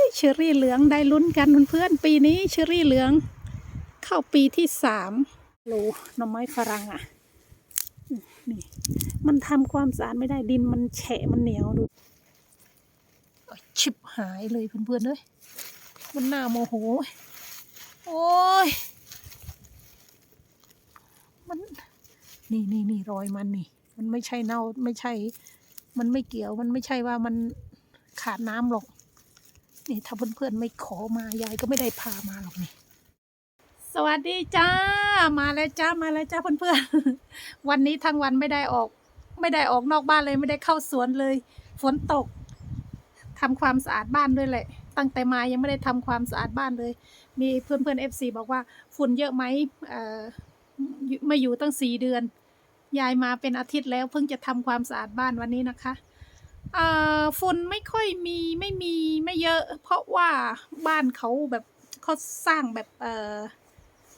ยเชอรี่เหลืองได้ลุ้นกันเพื่อนๆปีนี้เชอรี่เหลือง เข้าปีที่สามโลหน่อไม้ฝรั่งอะนี่มันทำความสะอาดไม่ได้ดินมันแฉะมันเหนียวดูชิบหายเลยเพื่อนๆเลยมันน่าโมโห โอ้ย มัน นี่นี่นี่รอยมันนี่ มันไม่ใช่เน่า ไม่ใช่ มันไม่เกี่ยว มันไม่ใช่ว่ามันขาดน้ำหรอก นี่ถ้าเพื่อนๆไม่ขอมายายก็ไม่ได้พามาหรอกนี่ สวัสดีจ้า มาแล้วจ้ามาแล้วจ้าเพื่อนๆ วันนี้ทั้งวันไม่ได้ออก ไม่ได้ออกนอกบ้านเลยไม่ได้เข้าสวนเลย ฝนตกทำความสะอาดบ้านด้วยแหละ ตั้งแต่มายังไม่ได้ทำความสะอาดบ้านเลย มีเพื่อนเพื่อนเอฟซีบอกว่าฝุ่นเยอะไหมเอ่ออยู่มาอยู่ตั้งสี่เดือน ยายมาเป็นอาทิตย์แล้วเพิ่งจะทำความสะอาดบ้านวันนี้นะคะ เอ่อฝุ่นไม่ค่อยมีไม่มีไม่เยอะ เพราะว่าบ้านเขาแบบเขาสร้างแบบเอ่อ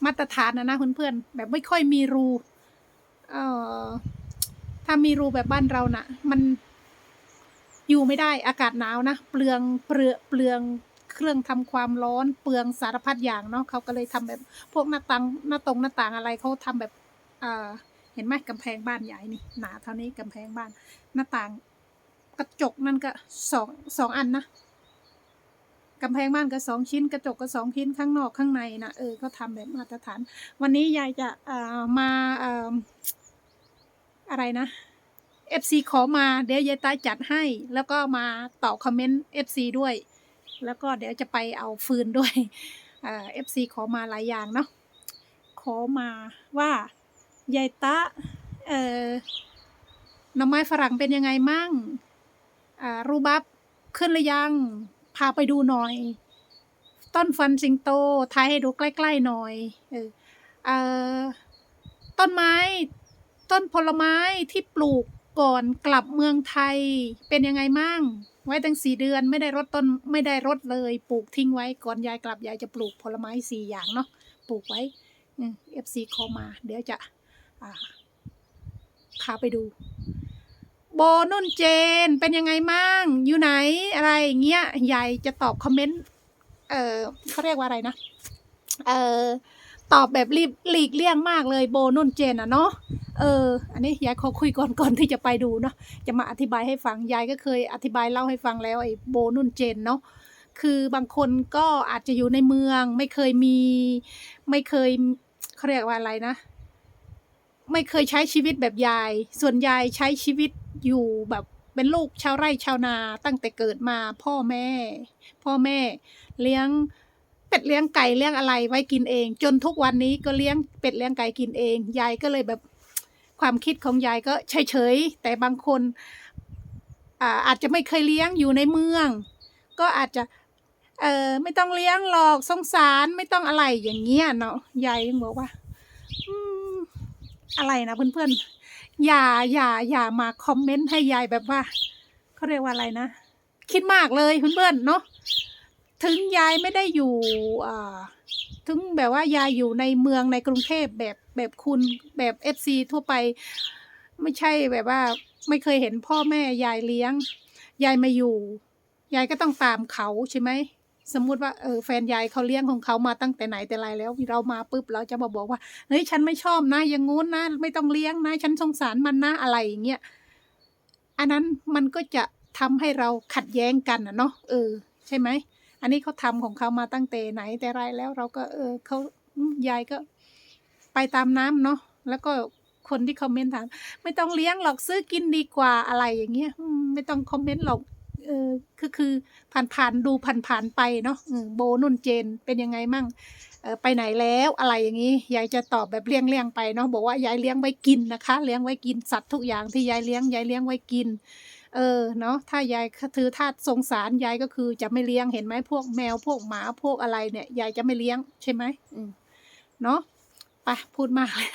มาตรฐานนะนะเพื่อนๆแบบไม่ค่อยมีรูเอ่อถ้ามีรูแบบบ้านเรานะ่ะ มันอยู่ไม่ได้อากาศหนาวนะเปลืองเปลือเปลืองเครื่องทำความร้อนเปลืองสารพัดอย่างเนาะเขาก็เลยทำแบบพวกหน้าต่างหน้าตรงหน้าต่างอะไรเขาทำแบบเอ่อเห็นไหมกำแพงบ้านใหญ่นี่หนาเท่านี้กำแพงบ้านหน้าต่าง กระจกนั่นก็สองสองอันนะกำแพงบ้านก็สองชิ้น กระจกก็สองชิ้นข้างนอกข้างในนะเออก็ทำแบบมาตรฐาน วันนี้ยายจะเอ่อมาเอ่ออะไรนะ FC ขอมาเดี๋ยวยายตาจัดให้ แล้วก็มาตอบคอมเมนต์ FC ด้วย แล้วก็เดี๋ยวจะไปเอาฟืนด้วยเอ่อ FC ขอมาหลายอย่างเนาะขอมาว่ายายตะเอ่อหน่อไม้ฝรั่งเป็นยังไงมั่ง รูบับขึ้นหรือยัง พาไปดูหน่อย ต้นฟันสิงโตถ่ายให้ดูใกล้ๆหน่อยเออเออต้นไม้ ต้นผลไม้ที่ปลูกก่อนกลับเมืองไทยเป็นยังไงมั่ง ไว้ตั้งสี่เดือนไม่ได้รดต้นไม่ได้รดเลย ปลูกทิ้งไว้ก่อนยายกลับยายจะปลูกผลไม้สี่อย่างเนาะปลูกไว้เอฟซีคอมา เดี๋ยวจะพาไปดู โบนุ่นเจนเป็นยังไงมั่งอยู่ไหนอะไรอย่างเงี้ยยายจะตอบคอมเมนต์เออเขาเรียกว่าอะไรนะ เออตอบแบบรีบหลีกเลี่ยงมากเลยโบนุ่นเจนอะเนาะเออ อันนี้ยายขอคุยก่อนก่อนที่จะไปดูเนาะจะมาอธิบายให้ฟังยายก็เคยอธิบายเล่าให้ฟังแล้วไอ้โบนุ่นเจนเนาะคือบางคนก็อาจจะอยู่ในเมือง ไม่เคยมี ไม่เคยเขาเรียกว่าอะไรนะ ไม่เคยใช้ชีวิตแบบยาย ส่วนยายใช้ชีวิต อยู่แบบเป็นลูกชาวไร่ชาวนาตั้งแต่เกิดมาพ่อแม่ พ่อแม่เลี้ยงเป็ดเลี้ยงไก่เลี้ยงอะไรไว้กินเอง จนทุกวันนี้ก็เลี้ยงเป็ดเลี้ยงไก่กินเองยายก็เลยแบบความคิดของยายก็เฉยๆแต่บางคนอาอาจจะไม่เคยเลี้ยงอยู่ในเมือง ก็อาจจะเออไม่ต้องเลี้ยงหรอกสงสารไม่ต้องอะไรอย่างเงี้ยเนาะยายยังบอกว่าอืมอะไรนะเพื่อนๆ อย่าอย่าอย่ามาคอมเมนต์ให้ยายแบบว่าเขาเรียกว่าอะไรนะ คิดมากเลยเพื่อนๆเนาะถึงยายไม่ได้อยู่ถึงแบบว่ายายอยู่ในเมืองในกรุงเทพแบบแบบคุณแบบเอฟซีทั่วไป ไม่ใช่แบบว่า ไม่เคยเห็นพ่อแม่ยายเลี้ยง ยายมาอยู่ ยายก็ต้องตามเขาใช่ไหม สมมุติว่าเออแฟนยายเขาเลี้ยงของเขามาตั้งแต่ไหนแต่ไรแล้วเรามาปุ๊บเราจะมาบอกว่าเฮ้ยฉันไม่ชอบนะอย่างงู้นนะไม่ต้องเลี้ยงนะ ฉันสงสารมันนะอะไรอย่างเงี้ยอันนั้นมันก็จะทำให้เราขัดแย้งกันนะเนาะเออ ใช่ไหมอันนี้เขาทำของเขามาตั้งแต่ไหนแต่ไรแล้วเราก็ เออเขายายก็ไปตามน้ำเนาะแล้วก็คนที่คอมเมนต์ถามไม่ต้องเลี้ยงหรอกซื้อกินดีกว่าอะไรอย่างเงี้ยไม่ต้องคอมเมนต์หรอก เออคือคือผ่านผ่านๆดูผ่านผ่านๆไปเนาะโบนุ่นเจนเป็นยังไงมั่งไปไหนแล้วอะไรอย่างนี้ยายจะตอบแบบเลี่ยงเลี่ยงๆไปเนาะบอกว่ายายเลี้ยงไว้กินนะคะ เลี้ยงไว้กินสัตว์ทุกอย่างที่ยายเลี้ยงยายเลี้ยงไว้กิน เออเนาะถ้ายายถือธาตุสงสารยายก็คือจะไม่เลี้ยงเห็นไหมพวกแมวพวกหมาพวกอะไรเนี่ยยายจะไม่เลี้ยงใช่ไหมเนาะ ไปพูดมากเลย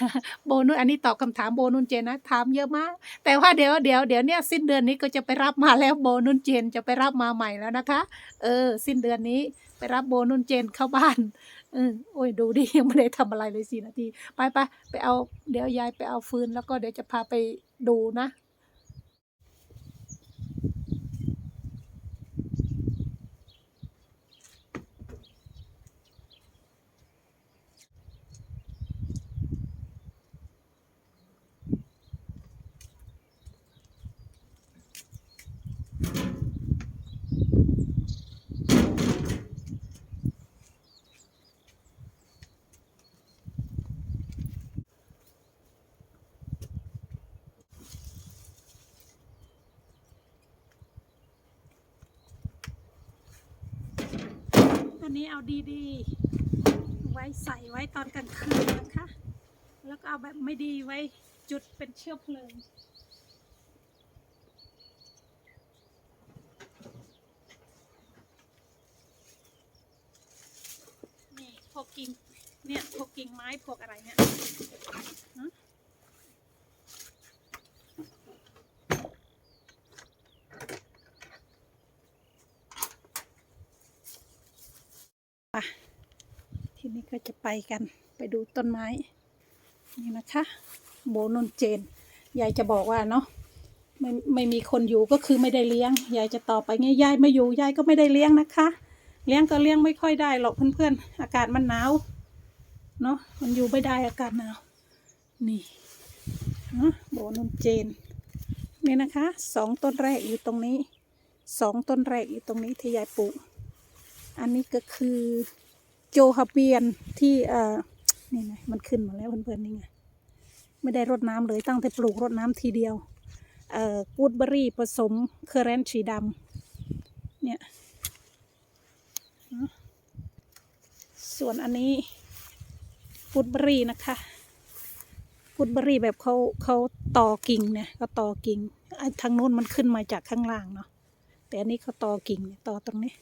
โบนุนอันนี้ตอบคำถามโบนุนเจนนะถามเยอะมาก แต่ว่าเดี๋ยวเดี๋ยวเดี๋ยวเนี่ยสิ้นเดือนนี้ก็จะไปรับมาแล้วโบนุนเจนจะไปรับมาใหม่แล้วนะคะ เออ สิ้นเดือนนี้ไปรับโบนุนเจนเข้าบ้านเออโอ้ยดูดิยังไม่ได้ทำอะไรเลยสี่นาทีไปไปไปเอาเดี๋ยวยายไปเอาฟืนแล้วก็เดี๋ยวจะพาไปดูนะ วันนี้เอาดีๆ ไว้ใส่ไว้ตอนกลางคืนนะคะ แล้วก็เอาแบบไม่ดีไว้จุดเป็นเชื้อเพลิงนี่พวกกิ่งเนี่ยพวกกิ่งไม้พวกอะไรเนี่ยฮะไปทีนี้ก็จะ ไปกันไปดูต้นไม้ นี่นะคะ โบนนเจน ยายจะบอกว่าเนาะไม่ไม่มีคนอยู่ก็คือไม่ได้เลี้ยง ยายจะตอบไปไงยายไม่อยู่ยายก็ไม่ได้เลี้ยงนะคะ เลี้ยงก็เลี้ยงไม่ค่อยได้หรอกเพื่อนๆ อากาศมันหนาวเนาะมันอยู่ไม่ได้อากาศหนาว นี่ฮะโบนนเจน นี่นะคะสองต้นแรกอยู่ตรงนี้สองต้นแรกอยู่ตรงนี้ที่ยายปลูก อันนี้ก็คือ โจฮาเบียนที่เอ่อนี่ไงมันขึ้นมาแล้วเพื่อนๆนี่ไงไม่ได้รดน้ำเลยตั้งแต่ปลูกรดน้ำทีเดียวเอ่อกูดเบอรี่ผสมเคอร์เรนต์สีดำเนี่ยส่วนอันนี้กูดเบอรี่นะคะกูดเบอรี่แบบเขาเขาต่อกิ่งเนี่ยเขาต่อกิ่งทางนู้นมันขึ้นมาจากข้างล่างเนาะแต่อันนี้เขาต่อกิ่งต่อตรงนี้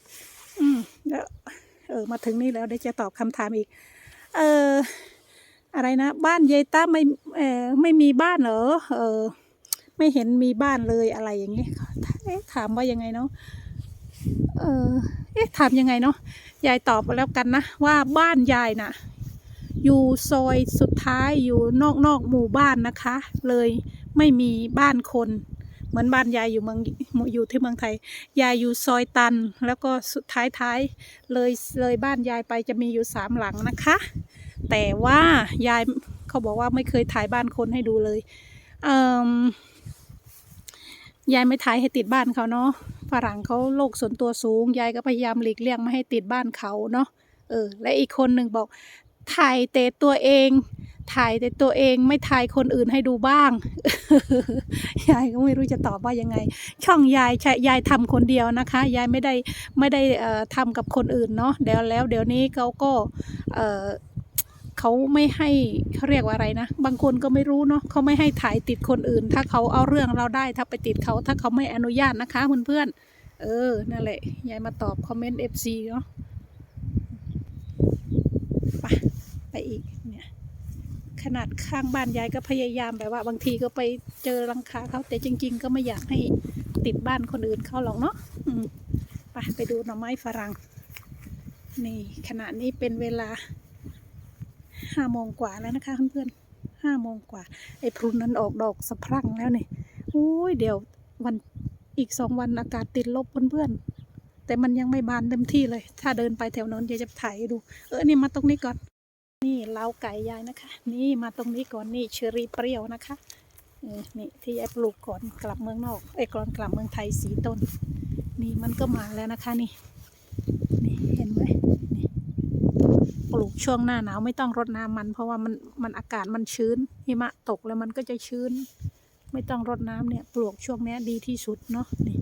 อืมแล้ว เออ มาถึงนี่แล้วเดี๋ยวจะตอบคำถามอีก เอออะไรนะ บ้านยายต้าไม่เออไม่มีบ้านเหรอเออ ไม่เห็นมีบ้านเลยอะไรอย่างนี้เอ๊ะถามว่ายังไงเนาะเออเอ๊ะถามยังไงเนาะยายตอบแล้วกันนะ ว่าบ้านยายน่ะ อยู่ซอยสุดท้ายอยู่นอกนอกหมู่บ้านนะคะ เลยไม่มีบ้านคน เหมือนบ้านยายอยู่เมืองอยู่ที่เมืองไทย ยายอยู่ซอยตัน แล้วก็สุดท้ายท้ายเลยเลยบ้านยายไปจะมีอยู่สามหลังนะคะ แต่ว่ายายเขาบอกว่าไม่เคยถ่ายบ้านคนให้ดูเลยเอ่มยายไม่ถ่ายให้ติดบ้านเขาเนาะฝรั่งเขาโลกส่วนตัวสูง ยายก็พยายามหลีกเลี่ยงไม่ให้ติดบ้านเขาเนาะเออ และอีกคนหนึ่งบอกถ่ายแต่ตัวเอง ถ่ายแต่ตัวเองไม่ถ่ายคนอื่นให้ดูบ้าง ยายก็ไม่รู้จะตอบว่ายังไง ช่องยายใช่ยายทำคนเดียวนะคะ ยายไม่ได้ไม่ได้เอ่อทำกับคนอื่นเนาะเดี๋ยวแล้ว เดี๋ยวนี้เขาก็เอเขาไม่ให้เขาเรียกว่าอะไรนะ บางคนก็ไม่รู้เนาะเขาไม่ให้ถ่ายติดคนอื่น ถ้าเขาเอาเรื่องเราได้ถ้าไปติดเขาถ้าเขาไม่อนุญาตนะคะเพื่อนๆเออนั่นแหละยายมาตอบคอมเมนต์ FC เนาะไปไปอีก ขนาดข้างบ้านยายก็พยายามแบบว่า บางทีก็ไปเจอรังคาเขาแต่จริง ๆ ก็ไม่อยากให้ติดบ้านคนอื่นเขาหรอกเนาะไปไปดูหน่อไม้ฝรั่ง นี่ขณะนี้เป็นเวลาห้าโมงกว่าแล้วนะคะเพื่อนๆห้าโมงกว่า ไอ้พรุนนั้นออกดอกสะพรั่งแล้วนี่อุ้ยเดี๋ยววันอีกสองวันอากาศติดลบเพื่อนๆแต่มันยังไม่บานเต็มที่เลย ถ้าเดินไปแถวนั้นเดี๋ยวจะถ่ายดู เออนี่มาตรงนี้ก่อน นี่เล้าไก่ยายนะคะ นี่มาตรงนี้ก่อนนี่เชอรี่เปรี้ยวนะคะนี่ที่ยายปลูกก่อนกลับเมืองนอกไอ้ก่อนกลับเมืองไทยสีต้น นี่มันก็มาแล้วนะคะนี่นี่เห็นไหมนี่ปลูกช่วงหน้าหนาวไม่ต้องรดน้ำมัน เพราะว่ามันมันอากาศมันชื้นหิมะตกแล้วมันก็จะชื้น ไม่ต้องรดน้ำเนี่ยปลูกช่วงนี้ดีที่สุดเนาะนี่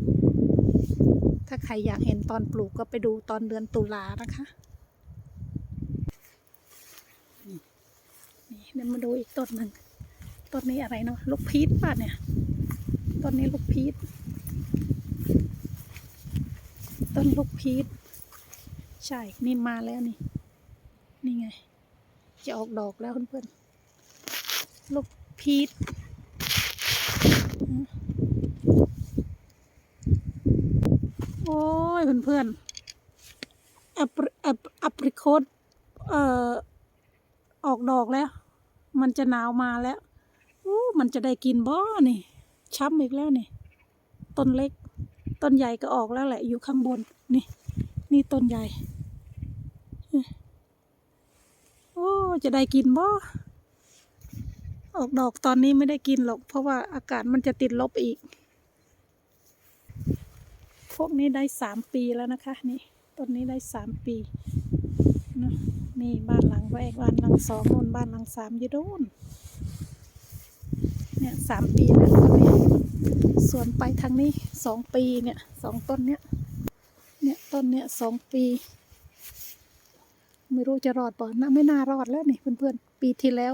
ถ้าใครอยากเห็นตอนปลูกก็ไปดูตอนเดือนตุลานะคะ เดี๋ยวมาดูอีกต้นหนึ่งต้นนี้อะไรเนาะลูกพีชป่ะเนี่ยต้นนี้ลูกพีชต้นลูกพีชใช่นี่มาแล้วนี่ นี่ไง จะออกดอกแล้วเพื่อนๆลูกพีชโอ้ยเพื่อนๆแอปแอปแอปริโคตเอ่อออกดอกแล้ว มันจะหนาวมาแล้วอู้มันจะได้กินบ่นี่ ช้ำอีกแล้วนี่ ต้นเล็ก ต้นใหญ่ก็ออกแล้วแหละ อยู่ข้างบน นี่ นี่ต้นใหญ่ โอ้ จะได้กินบ่ ออกดอกตอนนี้ไม่ได้กินหรอก เพราะว่าอากาศมันจะติดลบอีก พวกนี้ได้สามปีแล้วนะคะ นี่ ต้นนี้ได้สามปีนะ นี่บ้านหลังแรกบ้านหลังสองโน่นบ้านหลังสามอยู่โน่นเนี่ยสามปีแล้วนี่ส่วนไปทางนี้สองปีเนี่ยสองต้นเนี้ยเนี่ยต้นเนี้ยสองปี ไม่รู้จะรอดป่าน่าไม่น่ารอดแล้วนี่เพื่อนๆปีที่แล้ว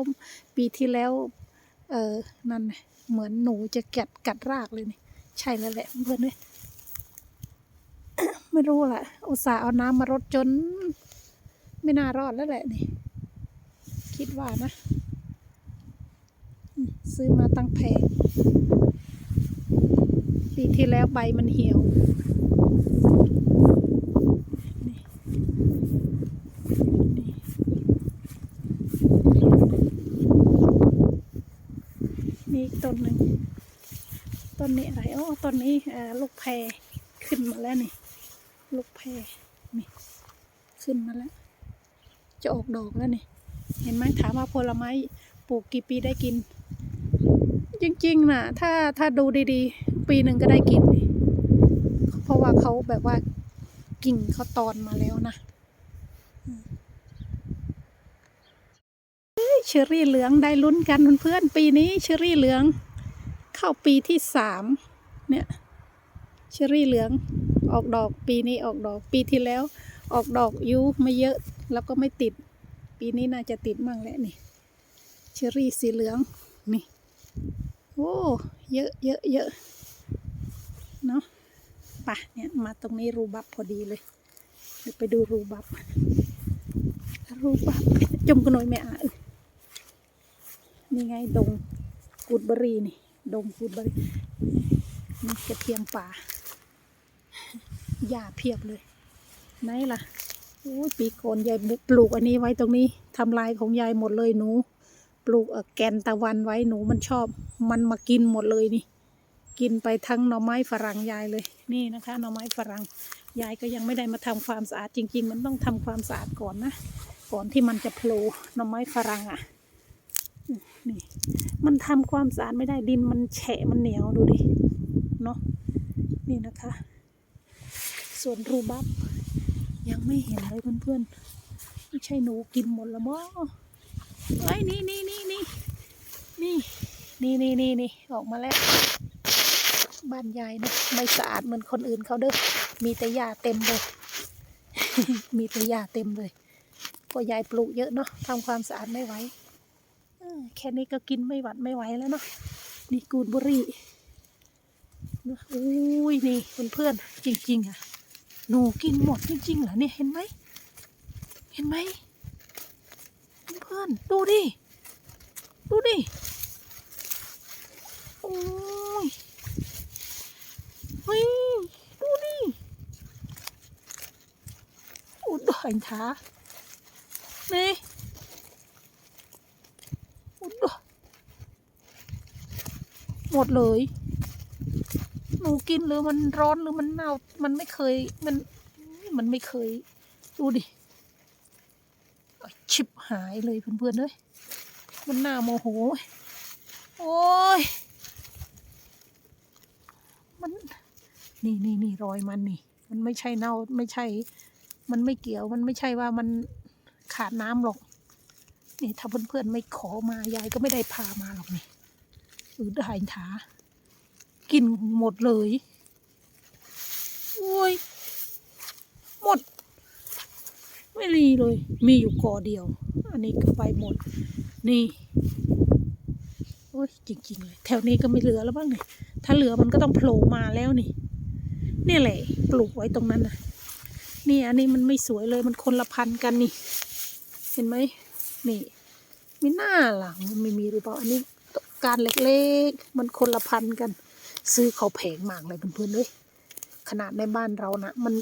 ปีที่แล้วเออนั่นเหมือนหนูจะกัดกัดรากเลยนี่ใช่แล้วแหละเพื่อนๆเลยไม่รู้แหละอุตส่าห์เอาน้ำมารดจน ไม่น่ารอดแล้วแหละนี่ คิดว่านะ ซื้อมาตั้งแพง ปีที่แล้วใบมันเหี่ยวนี่อีกต้นหนึ่งต้นนี้อะไรอ๋อต้นนี้ลูกแพรขึ้นมาแล้วนี่ ลูกแพรนี่ ขึ้นมาแล้ว จะออกดอกแล้วนี่ เห็นไหมถามว่าผลไม้ปลูกกี่ปีได้กิน จริงๆนะถ้าถ้าดูดีๆ ปีหนึ่งก็ได้กินนี่เพราะว่าเขาแบบว่ากิ่งเขาตอนมาแล้วนะเชอรี่เหลืองได้ลุ้นกันเพื่อนๆปีนี้เชอรี่เหลือง เข้าปีที่สามเนี่ยเชอรี่เหลืองออกดอกปีนี้ออกดอกปีที่แล้ว ออกดอกอยูไม่เยอะ แล้วก็ไม่ติด ปีนี้น่าจะติดมั่งแหละนี่ เชอรี่สีเหลือง นี่ โอ้ เยอะเยอะเยอะเนาะปะเนี่ย มาตรงนี้รูบับพอดีเลย เดี๋ยวไปดูรูบับ รูบับ จมกันหน่อยแม่อะเอ้ยนี่ไงดงกูดบรีนี่ ดงกูดบรีนี่กระเทียมป่าหญ้าเพียบเลย ไหนล่ะ อ้ยปีก่อนยายปลูกอันนี้ไว้ตรงนี้ทำลายของยายหมดเลยหนู ปลูกแกนตะวันไว้หนูมันชอบ มันมากินหมดเลยนี่ กินไปทั้งหน่อไม้ฝรั่งยายเลย นี่นะคะหน่อไม้ฝรั่งยายก็ยังไม่ได้มาทำความสะอาดจริง ๆ มันต้องทำความสะอาดก่อนนะก่อนที่มันจะโผล่หน่อไม้ฝรั่งอะนี่มันทำความสะอาดไม่ได้ดินมันแฉะมันเหนียวดูดิเนาะนี่นะคะ ส่วนรูบับ ยังไม่เห็นเลยเพื่อนๆไม่ใช่หนูกินหมดล้วมั้งไอ้นี่นี่นี่นี่นี่นี่นี่นี่นี่ออกมาแล้ว บ้านยายนะไม่สะอาดเหมือนคนอื่นเขาเด้อมีแต่หญ้าเต็มเลย มีแต่หญ้าเต็มเลยก็ยายปลูกเยอะเนาะทำความสะอาดไม่ไหวแค่นี้ก็กินไม่หวัดไม่ไหวแล้วเนาะนี่กูดบุรีนะอุ้ยนี่เพื่อนๆจริง ๆ อะ หนูกินหมดจริงๆเหรอเนี่ยเห็นไหม เห็นไหมเพื่อนดูดิ ดูดิ โอ้ยเฮ้ยดูดิอุดดอยท้านี่อุดหมดเลยูกินหรือมันร้อนหรือมันหนาวมันไม่เคยมันมันไม่เคย ดูดิชิบหายเลยเพื่อนๆเลยมันหน่าโมโหโอ้ยมันนี่นี่นี่รอยมันนี่ มันไม่ใช่เน่าไม่ใช่ มันไม่เกี่ยวมันไม่ใช่ว่ามันขาดน้ำหรอก นี่ถ้าเพื่อนๆไม่ขอมายายก็ไม่ได้พามาหรอกนี่อือได้ถา กินหมดเลยโอ้ยหมด ไม่รีเลย มีอยู่กอเดียว อันนี้ก็ไปหมด นี่โอ้ยจริงๆเลยแถวนี้ก็ไม่เหลือแล้วบ้างเนี่ยถ้าเหลือมันก็ต้องโผล่มาแล้วนี่นี่แหละ ปลูกไว้ตรงนั้นนะนี่อันนี้มันไม่สวยเลยมันคนละพันกันนี่ เห็นไหมนี่ไม่น่าหลังมันไม่มีหรือเปล่าอันนี้การเล็กๆ มันคนละพันกัน ซื้อเขาแพงมากเลยเพื่อนๆเลยขนาดในบ้านเรานะมัน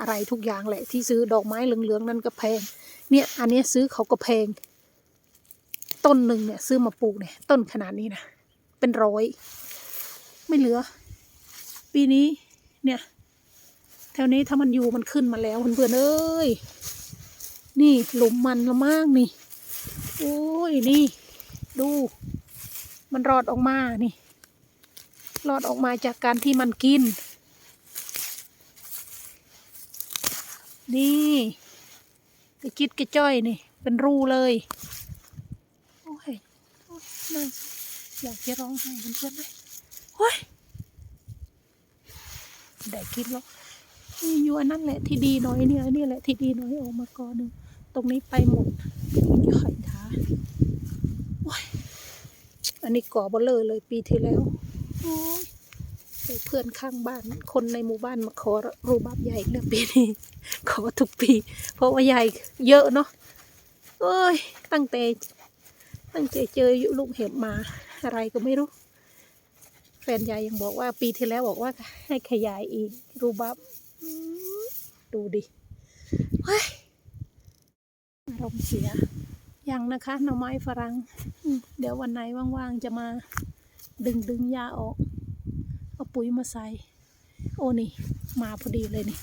อะไรทุกอย่างแหละที่ซื้อดอกไม้เหลืองๆนั่นก็แพง เนี่ย อันนี้ซื้อเขาก็แพง ต้นหนึ่งเนี่ยซื้อมาปลูกเนี่ย ต้นขนาดนี้นะเป็นร้อย ไม่เหลือ ปีนี้ เนี่ย แถวนี้ถ้ามันอยู่มันขึ้นมาแล้วเพื่อนๆเอ้ยนี่หลุมมันละมากนี่ โอ้ยนี่ ดู มันรอดออกมานี่ รอดออกมาจากการที่มันกิน นี่กระจิตกระจ้อยนี่ เป็นรูเลย โอ้ยโอ้ยน่าอยากจะร้องไห้เพื่อนๆเลยโอ้ยได้กินแล้วนี่อยู่อันนั้นแหละที่ดีน่อยเนี่ยอันนี่แหละที่ดีน่อยออกมาก่อนหนึ่งตรงนี้ไปหมดย่อยท้าโอ้ยอันนี้ก่อเบลเลอเลยปีที่แล้ว เพื่อนข้างบ้าน คนในหมู่บ้านมาขอรูบับใหญ่เรื่องปีนี้ขอทุกปี เพราะว่าใหญ่เยอะเนาะเอ้ย ตั้งแต่ตั้งแต่เจออยู่ลูกเห็บมา อะไรก็ไม่รู้ แฟนยายยังบอกว่าปีที่แล้วบอกว่าให้ขยายอีกรูบับดูดิเฮ้ยอารมณ์เสียยังนะคะหน่อไม้ฝรั่งเดี๋ยววันไหนว่างๆจะมา ดึงดึงหญ้าออก เอาปุ๋ยมาใส่ โอ้นี่ มาพอดีเลยนี่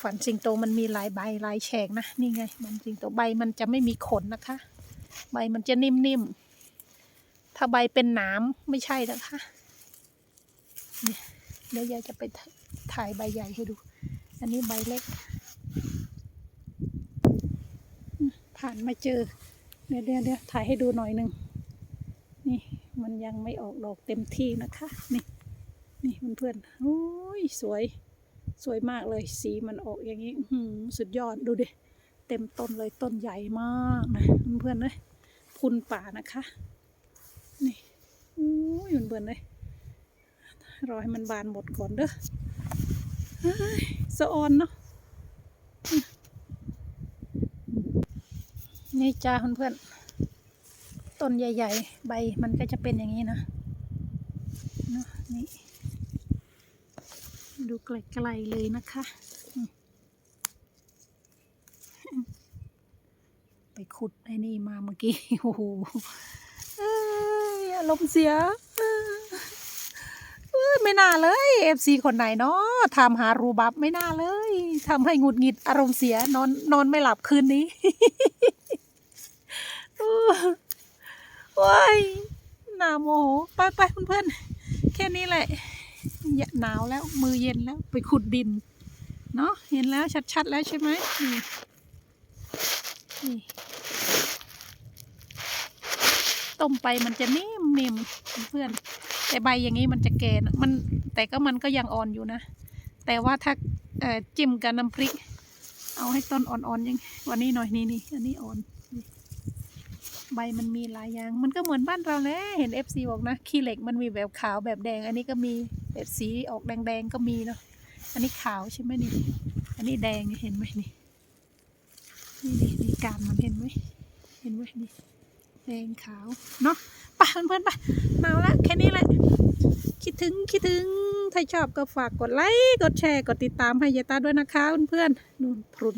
ฝันสิงโตมันมีหลายใบหลายแฉกนะ นี่ไง มันสิงโตใบมันจะไม่มีขนนะคะ ใบมันจะนิ่มๆ ถ้าใบเป็นหนามไม่ใช่นะคะเนี่ยเดี๋ยวยายจะไปถ่ายใบใหญ่ให้ดู อันนี้ใบเล็ก ผ่านมาเจอ เดี๋ยวเดี๋ยวเดี๋ยวถ่ายให้ดูหน่อยหนึ่ง มันยังไม่ออกดอกเต็มที่นะคะ นี่ นี่เพื่อนๆโอ้ยสวย สวยมากเลย สีมันออกอย่างนี้หืสุดยอดดูดิ เต็มต้นเลยต้นใหญ่มากนะเพื่อนๆเลยพุนป่านะคะ นี่โอ้ยเพื่อนๆเลยรอให้มันบานหมดก่อนเด้อสะออนเนาะนี่จ้าเพื่อนๆ ต้นใหญ่ ๆ ใบมันก็จะเป็นอย่างนี้นะนะนี่ดูไกลๆเลยนะคะ ไปขุดไอ้นี่มาเมื่อกี้ โอ้โหเอ้ยอารมณ์เสียไม่น่าเลยเอฟซีคนไหนเนาะทำหารูบับไม่น่าเลยทำให้หงุดหงิดอารมณ์เสียนอนนอนไม่หลับคืนนี้ โอ้ยน่าโมโหไปไปเพื่อนๆแค่นี้แหละอย่าหนาวแล้วมือเย็นแล้วไปขุดดิน เนาะเห็นแล้วชัดๆแล้วใช่ไหมนี่นี่ต้มไปมันจะนิ่มนิ่มเพื่อน แต่ใบอย่างนี้มันจะแก่มันแต่ก็มันก็ยังอ่อนอยู่นะ แต่ว่าถ้าจิ้มกับน้ำพริก เอาให้ต้นอ่อนๆอยังวันนี้หน่อยนี่นี่อันนี้อ่อนน ใบมันมีหลายอย่าง มันก็เหมือนบ้านเราแหละเห็นเอฟซีบอกนะขี้เหล็กมันมีแบบขาวแบบแดง อันนี้ก็มีแบบสีออกแดงๆก็มีเนาะอันนี้ขาวใช่ไหมนี่ อันนี้แดงเห็นไหมนี่นี่นี่นี่การมันเห็นไหมเห็นไหมนี่แดงขาวเนาะไปเพื่อนๆไปมาละแค่นี้แหละคิดถึงคิดถึงถ้าชอบก็ฝากกดไลค์กดแชร์กดติดตามให้ยายตาด้วยนะคะเพื่อนๆนู่นพรุน